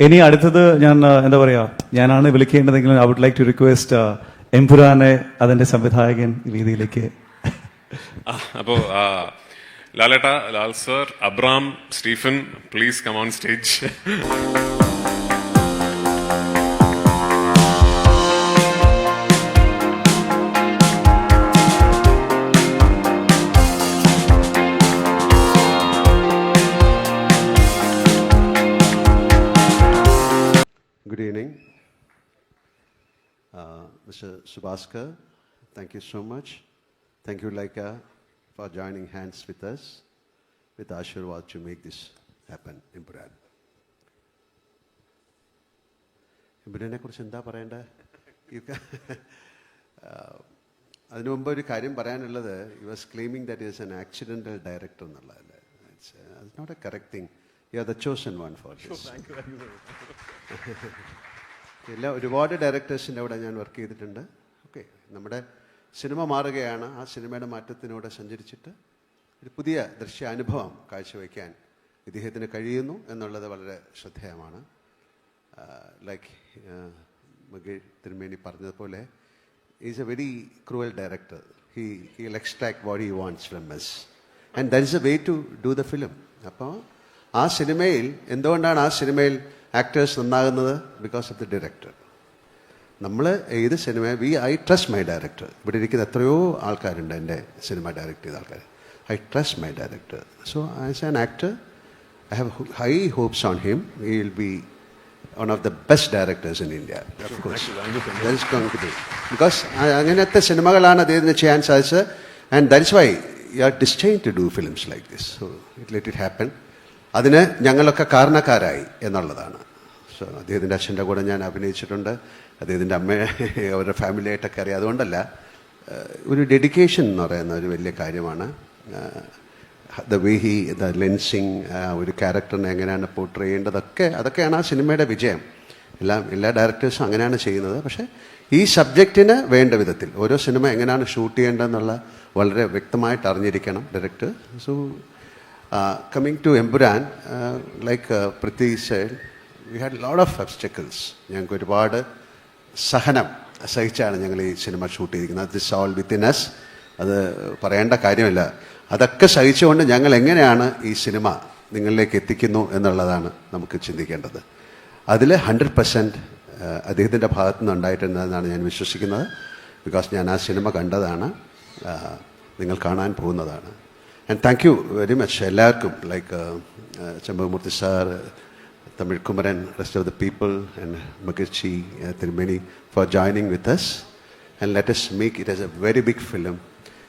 ഇനി അടുത്തത് ഞാൻ എന്താ പറയാ ഞാനാണ് വിളിക്കേണ്ടതെങ്കിൽ I would like to request എംപുരാനെ അതിന്റെ സംവിധായകൻ രീതിയിലേക്ക്. അപ്പോ ലാലേട്ട Lal sir Abram Stephen please come on stage Mr. Subaskar, thank you so much. Thank you, Laika, for joining hands with us, with Ashirwad to make this happen in Puran. ഇമ്പുരനെ കുറിച്ച് എന്താ പറയേണ്ടത് You ca- Uh, അതിനു മുമ്പ് ഒരു കാര്യം പറയാനുള്ളത്. You was claiming that is an accidental director എന്നുള്ളതല്ലേ? It's not a correct thing you are the chosen one for this എല്ലാ ഒരുപാട് ഡയറക്ടേഴ്സിന്റെ അവിടെ ഞാൻ വർക്ക് ചെയ്തിട്ടുണ്ട്. ഓക്കെ നമ്മുടെ സിനിമ മാറുകയാണ്. ആ സിനിമയുടെ മാറ്റത്തിനൂടെ സഞ്ചരിച്ചിട്ട് ഒരു പുതിയ ദൃശ്യാനുഭവം കാഴ്ചവെക്കാൻ ഇദ്ദേഹത്തിന് കഴിയുന്നു എന്നുള്ളത് വളരെ ശ്രദ്ധേയമാണ്. ലൈക്ക് മകി തിരുമേനി പറഞ്ഞതുപോലെ is a very cruel director he he extract what he wants from miss and that is a way to do the film അപ്പോൾ ആ സിനിമയിൽ എന്തുകൊണ്ടാണ് ആ സിനിമയിൽ ആക്ടേഴ്സ് നന്നാകുന്നത്? ബിക്കോസ് ഓഫ് ദി ഡയറക്ടർ നമ്മൾ ഏത് cinema we I trust my director. ഇവിടെ ഇരിക്കുന്ന എത്രയോ ആൾക്കാരുണ്ട് എന്റെ സിനിമ ഡയറക്ട് ചെയ്ത ആൾക്കാർ I trust my director. So as an actor I have high hopes on him he will be one of the best directors in India because അങ്ങനത്തെ സിനിമകളാണ് അദ്ദേഹത്തിന് ചെയ്യാൻ സാധിച്ചത്. And that's why you are destined to do films like this so it let it happen അതിന് ഞങ്ങളൊക്കെ കാരണക്കാരായി എന്നുള്ളതാണ്. So അദ്ദേഹത്തിന്റെ അച്ഛന്റെ കൂടെ ഞാൻ അഭിനയിച്ചിട്ടുണ്ട്. അദ്ദേഹത്തിന്റെ അമ്മയെ അവരുടെ ഫാമിലിയായിട്ടൊക്കെ അറിയാം. അതുകൊണ്ടല്ല ഒരു ഡെഡിക്കേഷൻ എന്ന് പറയുന്ന ഒരു വലിയ കാര്യമാണ്. The way he the lensing ഒരു ക്യാരക്ടറിനെ എങ്ങനെയാണ് പോർട്രേ ചെയ്യേണ്ടതൊക്കെ അതൊക്കെയാണ് ആ സിനിമയുടെ വിജയം. എല്ലാം എല്ലാ ഡയറക്ടേഴ്സും അങ്ങനെയാണ് ചെയ്യുന്നത്. പക്ഷേ ഈ സബ്ജക്റ്റിന് വേണ്ട വിധത്തിൽ ഓരോ സിനിമ എങ്ങനെയാണ് ഷൂട്ട് ചെയ്യേണ്ടതെന്നുള്ള വളരെ വ്യക്തമായിട്ട് അറിഞ്ഞിരിക്കണം director so coming to Empuraan like പ്രത്യേകിച്ച് we had load of obstacles ഞങ്ങൾക്ക് ഒരുപാട് സഹനം സഹിച്ചാണ് ഞങ്ങൾ ഈ സിനിമ ഷൂട്ട് ചെയ്തിരിക്കുന്നത്. ദിസ് ഓൾ വിത്തിൻ എസ് അത് പറയേണ്ട കാര്യമില്ല. അതൊക്കെ സഹിച്ചുകൊണ്ട് ഞങ്ങൾ എങ്ങനെയാണ് ഈ സിനിമ നിങ്ങളിലേക്ക് എത്തിക്കുന്നു എന്നുള്ളതാണ് നമുക്ക് ചിന്തിക്കേണ്ടത്. അതിൽ ഹൺഡ്രഡ് പെർസെന്റ് അദ്ദേഹത്തിന്റെ ഭാഗത്തു നിന്ന് ഉണ്ടായിട്ടുണ്ടെന്നാണ് ഞാൻ വിശ്വസിക്കുന്നത്. ബിക്കോസ് ഞാൻ ആ സിനിമ കണ്ടതാണ് ആ, നിങ്ങൾ കാണാൻ പോകുന്നതാണ്. And thank you very much എല്ലാവർക്കും like Chembamoorthy sir Tamil Kumaran, rest of the people, and Magirchi, uh, Tirumeni for joining with us. And let us make it as a very big film.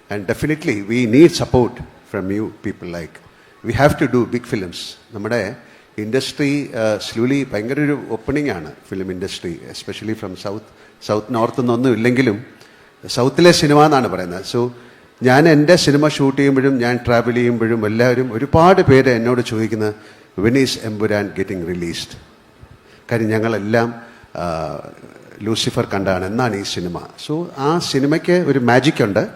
And definitely, we need support from you people like. We have to do big films. നമ്മുടെ industry slowly ഭയങ്കര ഒരു opening ആണ് film industry especially from south south north നിന്നൊന്നും ഇല്ലെങ്കിലും സൗത്തിലെ cinema എന്നാണ് പറയുന്നത് so ഞാൻ എന്റെ സിനിമ ഷൂട്ട് ചെയ്യുമ്പോഴും ഞാൻ ട്രാവൽ ചെയ്യുമ്പോഴും എല്ലാവരും ഒരുപാട് പേര് എന്നോട് ചോദിക്കുന്ന when is Empuraan getting released കാര്യം ഞങ്ങളെല്ലാം ലൂസിഫർ കണ്ടാണ്. എന്നാണ് ഈ സിനിമ. സോ ആ സിനിമയ്ക്ക് ഒരു മാജിക് ഉണ്ട്.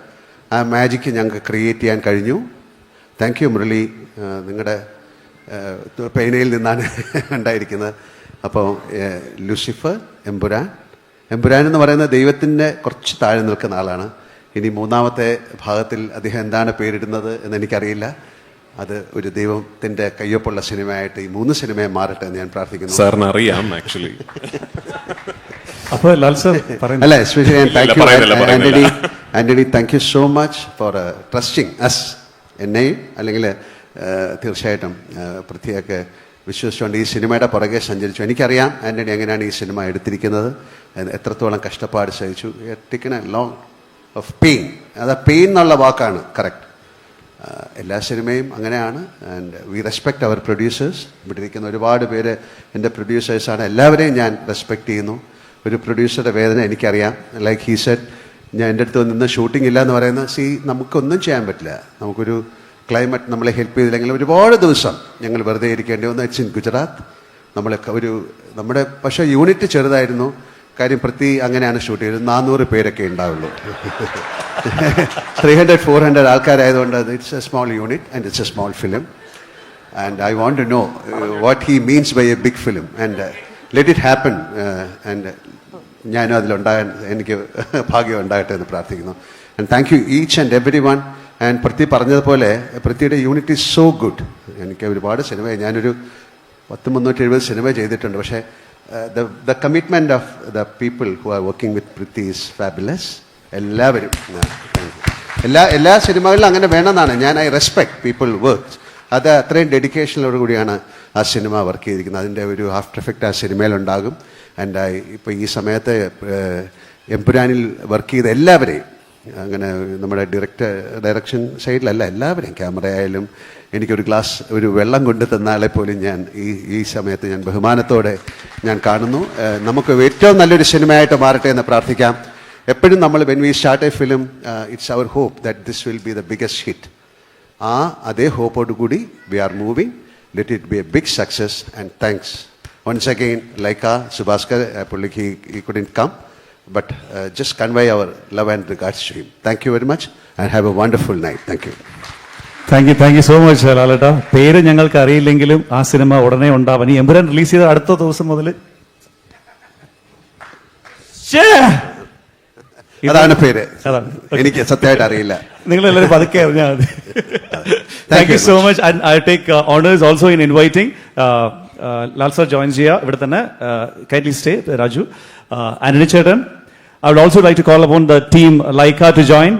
ആ മാജിക്ക് ഞങ്ങൾക്ക് ക്രിയേറ്റ് ചെയ്യാൻ കഴിഞ്ഞു. Thank you Murali. നിങ്ങളുടെ പേനയിൽ നിന്നാണ് ഉണ്ടായിരിക്കുന്നത്. അപ്പോൾ ലൂസിഫർ എംബുരാൻ എംപുരാൻ എന്ന് പറയുന്ന ദൈവത്തിന്റെ കുറച്ച് താഴെ നിൽക്കുന്ന ആളാണ്. ഇനി മൂന്നാമത്തെ ഭാഗത്തിൽ അദ്ദേഹം എന്താണ് പേരിടുന്നത് എന്ന് എനിക്കറിയില്ല അത് ഒരു ദൈവത്തിന്റെ കയ്യൊപ്പുള്ള സിനിമയായിട്ട് ഈ മൂന്ന് സിനിമയെ മാറട്ടെ എന്ന് ഞാൻ പ്രാർത്ഥിക്കുന്നു. സാറിന് അറിയാം ആക്ച്വലി അപ്പോൾ ലാൽ സർ പറയുന്നു. അല്ല എസ്പെഷ്യലി ഞാൻ thank you. Antony Antony thank you so much for trusting us എന്നെയും അല്ലെങ്കിൽ തീർച്ചയായിട്ടും uh, പൃഥ്വിയൊക്കെ വിശ്വസിച്ചുകൊണ്ട് ഈ സിനിമയുടെ പുറകെ സഞ്ചരിച്ചു. എനിക്കറിയാം ആന്റണി എങ്ങനെയാണ് ഈ സിനിമ എടുത്തിരിക്കുന്നത്. എത്രത്തോളം കഷ്ടപ്പാട് സഹിച്ചു. Taken a long of pain അത് പെയിൻ എന്നുള്ള വാക്കാണ് കറക്റ്റ് എല്ലാ സിനിമയും അങ്ങനെയാണ്. And we respect our producers ഇവിടെ ഇരിക്കുന്ന ഒരുപാട് പേര് എന്റെ പ്രൊഡ്യൂസേഴ്സാണ് എല്ലാവരെയും ഞാൻ റെസ്പെക്ട് ചെയ്യുന്നു. ഒരു പ്രൊഡ്യൂസറുടെ വേദന എനിക്കറിയാം. ലൈക്ക് ഹീ സെറ്റ് ഞാൻ എന്റെ അടുത്ത് നിന്ന് ഷൂട്ടിംഗ് ഇല്ല എന്ന് പറയുന്നത് സി നമുക്കൊന്നും ചെയ്യാൻ പറ്റില്ല. നമുക്കൊരു ക്ലൈമറ്റ് നമ്മളെ ഹെൽപ്പ് ചെയ്തില്ലെങ്കിൽ ഒരുപാട് ദിവസം ഞങ്ങൾ വെറുതെ ഇരിക്കേണ്ടി വന്നു. ഇറ്റ്സ് ഇൻ ഗുജറാത്ത് നമ്മളെ ഒരു നമ്മുടെ പക്ഷേ യൂണിറ്റ് ചെറുതായിരുന്നു. കാര്യം പ്രതി അങ്ങനെയാണ് ഷൂട്ട് ചെയ്തത്. നാനൂറ് പേരൊക്കെ ഉണ്ടാവുള്ളൂ. ത്രീ ഹൺഡ്രഡ് ഫോർ ഹൺഡ്രഡ് ആൾക്കാരായതുകൊണ്ട് അത് it's a small unit and it's a small film and I want to know what he means by a big film and let it let and ഞാനും അതിലുണ്ടാകാൻ എനിക്ക് ഭാഗ്യം ഉണ്ടാകട്ടെ എന്ന് പ്രാർത്ഥിക്കുന്നു. And thank you each and every one and Prithvi പറഞ്ഞതുപോലെ പൃഥ്വിയുടെ unit is so good എനിക്ക് ഒരുപാട് സിനിമ ഞാനൊരു പത്ത് മുന്നൂറ്റി എഴുപത് സിനിമ ചെയ്തിട്ടുണ്ട്. പക്ഷേ the commitment of the people who are working with Prithvi is fabulous എല്ലാവരും ആ, thank you. എല്ലാ എല്ലാ സിനിമകളിലും അങ്ങനെ വേണമെന്നാണ്. ഞാൻ ഐ റെസ്പെക്ട് പീപ്പിൾ വർക്ക് അത് അത്രയും ഡെഡിക്കേഷനോട് കൂടിയാണ് ആ സിനിമ വർക്ക് ചെയ്തിരിക്കുന്നത്. അതിന്റെ ഒരു ആഫ്റ്റർ എഫക്റ്റ് ആ സിനിമയിലുണ്ടാകും. ആൻഡ് ഇപ്പോൾ ഈ സമയത്ത് എംപുരാനിൽ വർക്ക് ചെയ്ത എല്ലാവരെയും അങ്ങനെ നമ്മുടെ ഡിറക്റ്റ് ഡയറക്ഷൻ സൈഡിലല്ല എല്ലാവരെയും ക്യാമറ ആയാലും എനിക്കൊരു ഗ്ലാസ് ഒരു വെള്ളം കൊണ്ടു തന്നാളെ പോലും ഞാൻ ഈ ഈ സമയത്ത് ഞാൻ ബഹുമാനത്തോടെ ഞാൻ കാണുന്നു. നമുക്ക് ഏറ്റവും നല്ലൊരു സിനിമയായിട്ട് മാറട്ടെ എന്ന് പ്രാർത്ഥിക്കാം. എപ്പോഴും നമ്മൾ when we start a film it's our hope that this will be the biggest hit ആ അതേ ഹോപ്പോട് കൂടി we are moving let it be a big success and thanks once again Lyca Subhaskar പുള്ളിക്ക് he couldn't come but just convey our love and regards to him thank you very much and have a wonderful night thank you thank you thank you so much ലാലേട്ട. പേര് ഞങ്ങൾക്ക് അറിയില്ലെങ്കിലും ആ cinema ഉടനെ ഉണ്ടാവും. ഈ Empuraan release ചെയ്ത അടുത്ത ദിവസം മുതൽ അതാണ് പേര്. എനിക്ക് സത്യമായിട്ട് അറിയില്ല. നിങ്ങൾ എല്ലാവരും പതുക്കെ അറിഞ്ഞാൽ മതി. Thank you so much I take honours also in inviting Lal sir join ചെയ്യുക ഇവിടെ തന്നെ കൈറ്റ്ലി സ്റ്റേ രാജു ആന്റണി ചേട്ടൻ I would also like to call upon the team Lyca to join